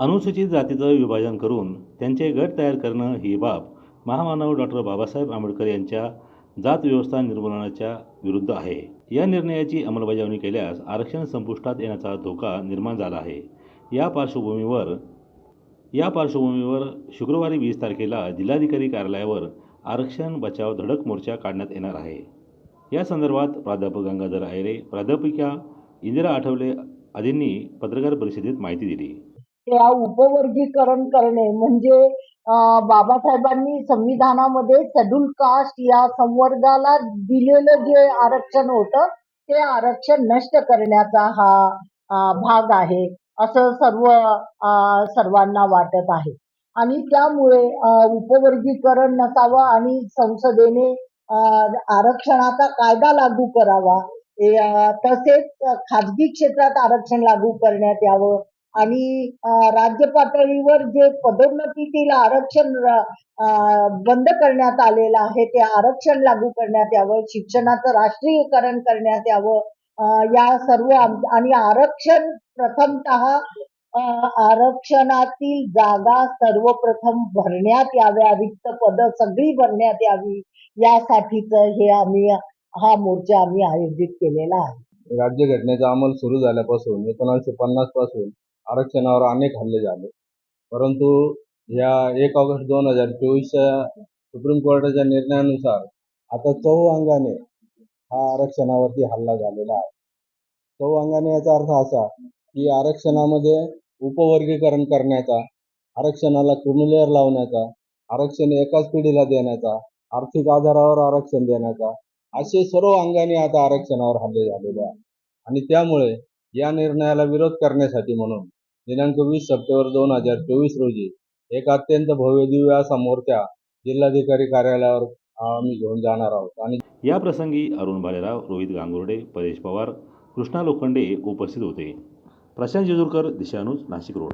अनुसूचित जातीचं विभाजन करून त्यांचे गट तयार करणं ही बाब महामानव डॉक्टर बाबासाहेब आंबेडकर यांच्या जात व्यवस्था निर्मूलनाच्या विरुद्ध आहे. या निर्णयाची अंमलबजावणी केल्यास आरक्षण संपुष्टात येण्याचा धोका निर्माण झाला आहे. या पार्श्वभूमीवर या पार्श्वभूमीवर शुक्रवारी वीस तारखेला जिल्हाधिकारी कार्यालयावर आरक्षण बचाव धडक मोर्चा काढण्यात येणार आहे. या संदर्भात प्राध्यापक गंगाधर आयरे प्राध्यापिका इंदिरा आठवले आदींनी पत्रकार परिषदेत माहिती दिली. त्या उपवर्गीकरण करणे. म्हणजे बाबासाहेबांनी संविधानामध्ये शेड्यूल कास्ट या संवर्गाला दिलेलं जे आरक्षण होतं ते आरक्षण नष्ट करण्याचा हा भाग आहे असं सर्व सर्वांना वाटत आहे. आणि त्यामुळे उपवर्गीकरण नसावं आणि संसदेने आरक्षणाचा कायदा लागू करावा. तसेच खाजगी क्षेत्रात आरक्षण लागू करण्यात यावं. आणि राज्य पातळीवर जे पदोन्नतीतील आरक्षण बंद करण्यात आलेलं आहे ते आरक्षण लागू करण्यात यावं शिक्षणाचं राष्ट्रीयकरण करण्यात यावं या सर्व आणि आरक्षण प्रथमतः आरक्षणातील जागा सर्वप्रथम भरण्यात याव्या रिक्त पद सगळी भरण्यात यावी यासाठीच हे आम्ही हा मोर्चा आम्ही आयोजित केलेला आहे. राज्यघटनेचा अंमल सुरू झाल्यापासून एकोणीसशे पन्नासपासून आरक्षणावर अनेक हल्ले झाले. परंतु या एक ऑगस्ट दोन हजार चोवीसच्या सुप्रीम कोर्टाच्या निर्णयानुसार आता चौ अंगाने हा आरक्षणावरती हल्ला झालेला आहे. चौ अंगाने याचा अर्थ असा की आरक्षणामध्ये उपवर्गीकरण करण्याचा आरक्षणाला क्रिमिलेअर लावण्याचा आरक्षण एकाच पिढीला देण्याचा आर्थिक आधारावर आरक्षण देण्याचा असे सर्व अंगाने आता आरक्षणावर हल्ले झालेले आहे आणि त्यामुळे या निर्णयाला विरोध करण्यासाठी म्हणून दिनांक वीस सप्टेंबर दोन हजार चोवीस रोजी एक अत्यंत भव्य दिव्य असा जिल्हाधिकारी कार्यालयावर आम्ही घेऊन जाणार आहोत. आणि या प्रसंगी अरुण भालेराव रोहित गांगुर्डे परेश पवार कृष्णा लोखंडे उपस्थित होते. प्रशांत जेजूरकर दिशानुज नाशिक रोड.